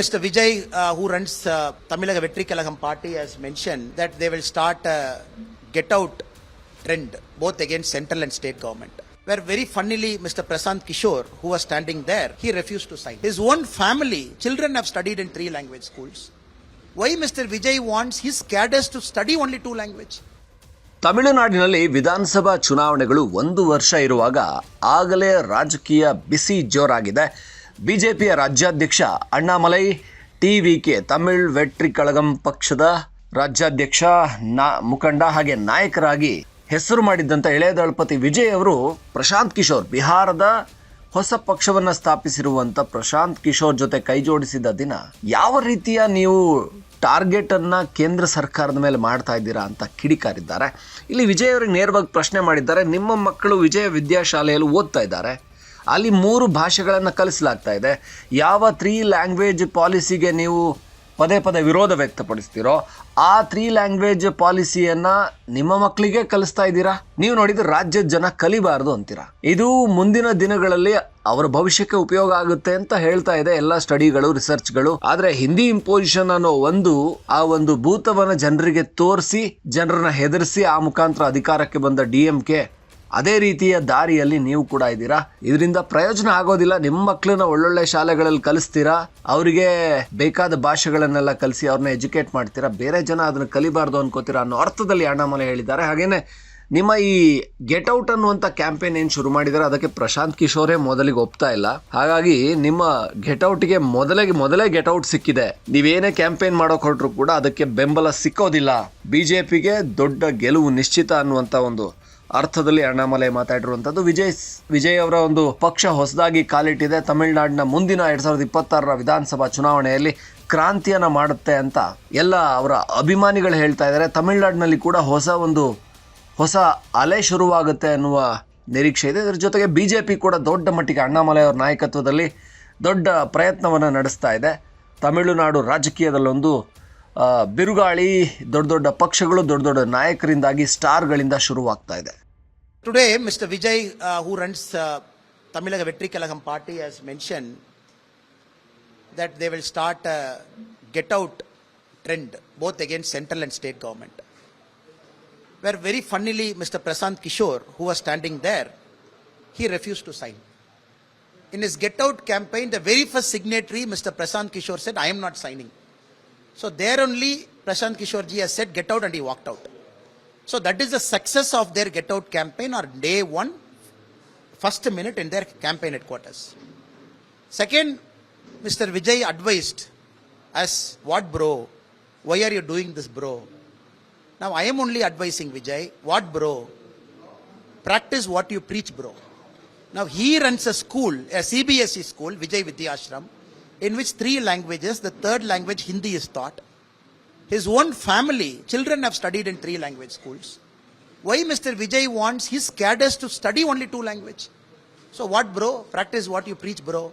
Mr. Vijay, uh, who runs uh, Tamilaga Vetri Kalagam party, has mentioned that they will start a get out trend both against central and state government. Where very funnily, Mr. Prasant Kishore, who was standing there, he refused to sign. His own family, children have studied in three language schools. Why Mr. Vijay wants his cadres to study only two language? ತಮಿಳುನಾಡಿನಲ್ಲಿ ವಿಧಾನಸಭಾ ಚುನಾವಣೆಗಳು ಒಂದು ವರ್ಷ ಇರುವಾಗ ಆಗಲೇ ರಾಜಕೀಯ ಬಿಸಿ ಜೋರಾಗಿದೆ ಬಿಜೆಪಿಯ ರಾಜ್ಯಾಧ್ಯಕ್ಷ Annamalai T V K Tamil Vetri Kazhagam ಪಕ್ಷದ ರಾಜ್ಯಾಧ್ಯಕ್ಷ ನಾ ಮುಖಂಡ ಹಾಗೆ ನಾಯಕರಾಗಿ ಹೆಸರು ಮಾಡಿದ್ದಂಥ ಎಳೆಯ ದಳಪತಿ ವಿಜಯ್ ಅವರು ಪ್ರಶಾಂತ್ ಕಿಶೋರ್ ಬಿಹಾರದ ಹೊಸ ಪಕ್ಷವನ್ನು ಸ್ಥಾಪಿಸಿರುವಂಥ ಪ್ರಶಾಂತ್ ಕಿಶೋರ್ ಜೊತೆ ಕೈ ಜೋಡಿಸಿದ ದಿನ ಯಾವ ರೀತಿಯ ನೀವು ಟಾರ್ಗೆಟನ್ನು ಕೇಂದ್ರ ಸರ್ಕಾರದ ಮೇಲೆ ಮಾಡ್ತಾ ಇದ್ದೀರಾ ಅಂತ ಕಿಡಿಕಾರಿದ್ದಾರೆ. ಇಲ್ಲಿ ವಿಜಯ್ ಅವರಿಗೆ ನೇರವಾಗಿ ಪ್ರಶ್ನೆ ಮಾಡಿದ್ದಾರೆ. ನಿಮ್ಮ ಮಕ್ಕಳು ವಿಜಯ ವಿದ್ಯಾಶಾಲೆಯಲ್ಲಿ ಓದ್ತಾ ಇದ್ದಾರೆ. ಅಲ್ಲಿ ಮೂರು ಭಾಷೆಗಳನ್ನು ಕಲಿಸಲಾಗ್ತಾ ಇದೆ. ಯಾವ ತ್ರೀ ಲ್ಯಾಂಗ್ವೇಜ್ ಪಾಲಿಸಿಗೆ ನೀವು ಪದೇ ಪದೇ ವಿರೋಧ ವ್ಯಕ್ತಪಡಿಸ್ತೀರೋ, ಆ ತ್ರೀ ಲ್ಯಾಂಗ್ವೇಜ್ ಪಾಲಿಸಿಯನ್ನು ನಿಮ್ಮ ಮಕ್ಕಳಿಗೆ ಕಲಿಸ್ತಾ ಇದ್ದೀರಾ? ನೀವು ನೋಡಿದ್ರೆ ರಾಜ್ಯದ ಜನ ಕಲಿಬಾರ್ದು ಅಂತೀರಾ? ಇದು ಮುಂದಿನ ದಿನಗಳಲ್ಲಿ ಅವರ ಭವಿಷ್ಯಕ್ಕೆ ಉಪಯೋಗ ಆಗುತ್ತೆ ಅಂತ ಹೇಳ್ತಾ ಇದೆ ಎಲ್ಲ ಸ್ಟಡಿಗಳು ರಿಸರ್ಚ್ಗಳು ಆದರೆ ಹಿಂದಿ ಇಂಪೋಸಿಷನ್ ಅನ್ನೋ ಒಂದು, ಆ ಒಂದು ಭೂತವನ್ನು ಜನರಿಗೆ ತೋರಿಸಿ, ಜನರನ್ನ ಹೆದರಿಸಿ ಆ ಮುಖಾಂತರ ಅಧಿಕಾರಕ್ಕೆ ಬಂದ ಡಿ ಎಂ ಕೆ ಅದೇ ರೀತಿಯ ದಾರಿಯಲ್ಲಿ ನೀವು ಕೂಡ ಇದ್ದೀರಾ? ಇದರಿಂದ ಪ್ರಯೋಜನ ಆಗೋದಿಲ್ಲ. ನಿಮ್ಮ ಮಕ್ಕಳನ್ನ ಒಳ್ಳೊಳ್ಳೆ ಶಾಲೆಗಳಲ್ಲಿ ಕಲಿಸ್ತೀರಾ? ಅವರಿಗೆ ಬೇಕಾದ ಭಾಷೆಗಳನ್ನೆಲ್ಲ ಕಲಿಸಿ ಅವ್ರನ್ನ ಎಜುಕೇಟ್ ಮಾಡ್ತೀರಾ? ಬೇರೆ ಜನ ಅದನ್ನ ಕಲಿಬಾರ್ದು ಅನ್ಕೋತೀರಾ ಅನ್ನೋ ಅರ್ಥದಲ್ಲಿ ಅಣ್ಣಾಮಲೆ ಹೇಳಿದ್ದಾರೆ. ಹಾಗೇನೆ ನಿಮ್ಮ ಈ ಗೆಟ್ ಔಟ್ ಅನ್ನುವಂಥ ಕ್ಯಾಂಪೇನ್ ಏನು ಶುರು ಮಾಡಿದ್ದಾರೆ ಅದಕ್ಕೆ ಪ್ರಶಾಂತ್ ಕಿಶೋರೇ ಮೊದಲಿಗೆ ಒಪ್ತಾ ಇಲ್ಲ. ಹಾಗಾಗಿ ನಿಮ್ಮ ಗೆಟ್ ಔಟ್ಗೆ ಮೊದಲಿಗೆ ಮೊದಲೇ ಗೆಟ್ ಔಟ್ ಸಿಕ್ಕಿದೆ. ನೀವೇನೇ ಕ್ಯಾಂಪೇನ್ ಮಾಡೋಕೆ ಹೊರಟ್ರು ಕೂಡ ಅದಕ್ಕೆ ಬೆಂಬಲ ಸಿಕ್ಕೋದಿಲ್ಲ. ಬಿಜೆಪಿಗೆ ದೊಡ್ಡ ಗೆಲುವು ನಿಶ್ಚಿತ ಅನ್ನುವಂಥ ಒಂದು ಅರ್ಥದಲ್ಲಿ ಅಣ್ಣಾಮಲೆ ಮಾತಾಡಿರುವಂಥದ್ದು ವಿಜಯ್ ವಿಜಯ್ ಅವರ ಒಂದು ಪಕ್ಷ ಹೊಸದಾಗಿ ಕಾಲಿಟ್ಟಿದೆ. ತಮಿಳುನಾಡಿನ ಮುಂದಿನ ಎರಡ್ ಸಾವಿರದ ಇಪ್ಪತ್ತಾರರ ವಿಧಾನಸಭಾ ಚುನಾವಣೆಯಲ್ಲಿ ಕ್ರಾಂತಿಯನ್ನ ಮಾಡುತ್ತೆ ಅಂತ ಎಲ್ಲ ಅವರ ಅಭಿಮಾನಿಗಳು ಹೇಳ್ತಾ ಇದ್ದಾರೆ. ತಮಿಳುನಾಡಿನಲ್ಲಿ ಕೂಡ ಹೊಸ ಒಂದು, ಹೊಸ ಅಲೆ ಶುರುವಾಗುತ್ತೆ ಅನ್ನುವ ನಿರೀಕ್ಷೆ ಇದೆ. ಇದರ ಜೊತೆಗೆ ಬಿ ಜೆ ಪಿ ಕೂಡ ದೊಡ್ಡ ಮಟ್ಟಿಗೆ ಅಣ್ಣಾಮಲೈ ಅವರ ನಾಯಕತ್ವದಲ್ಲಿ ದೊಡ್ಡ ಪ್ರಯತ್ನವನ್ನು ನಡೆಸ್ತಾ ಇದೆ. ತಮಿಳುನಾಡು ರಾಜಕೀಯದಲ್ಲೊಂದು ಬಿರುಗಾಳಿ, ದೊಡ್ಡ ದೊಡ್ಡ ಪಕ್ಷಗಳು, ದೊಡ್ಡ ದೊಡ್ಡ ನಾಯಕರಿಂದಾಗಿ ಸ್ಟಾರ್ಗಳಿಂದ ಶುರುವಾಗ್ತಾ ಇದೆ. Today Mister Vijay who runs Tamilaga Vettri Kazhagam party as mention that they will start get out trend both against central and state government were very funnily Mister Prashant Kishor who are standing there he refuse to sign in is get out campaign the very first signatory Mister Prashant Kishor said I am not signing So there only Prashant Kishore ji has said get out and he walked out. So that is the success of their get out campaign or day one, first minute in their campaign headquarters. Second, Mr. Vijay advised as what bro? Why are you doing this bro? Now I am only advising Vijay, what bro? Practice what you preach bro. Now he runs a school, a CBSE school, Vijay Vidyashram, in which three languages, the third language Hindi is taught. His own family, children have studied in three language schools. Why Mr. Vijay wants his cadres to study only two language? So what bro? Practice what you preach bro.